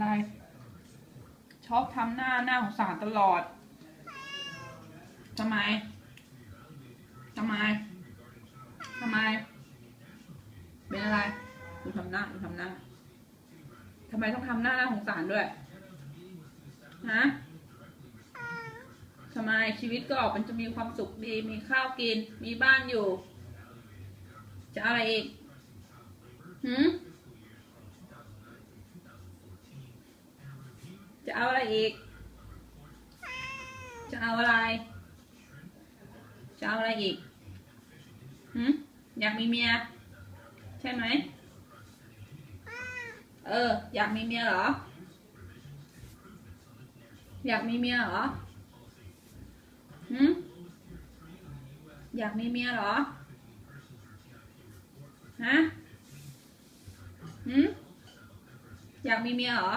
อะไร ชอบทำหน้าหน้าของสารตลอดทำไมทำไมทำไม เป็นอะไรดูทำหน้าดูทำหน้าทำไมต้องทำหน้าหน้าของสารด้วยฮะทำไมชีวิตก็ออกมันจะมีความสุขดี มีข้าวกิน มีบ้านอยู่ จะอาอะไรอีกหืม จะเอาอะไรอีก จะเอาอะไร จะเอาอะไรอีกหืมอยากมีเมีย ใช่ไหม เออ อยากมีเมียเหรอ อยากมีเมียเหรอหืมอยากมีเมียเหรอ ฮะหืมอยากมีเมียเหรอ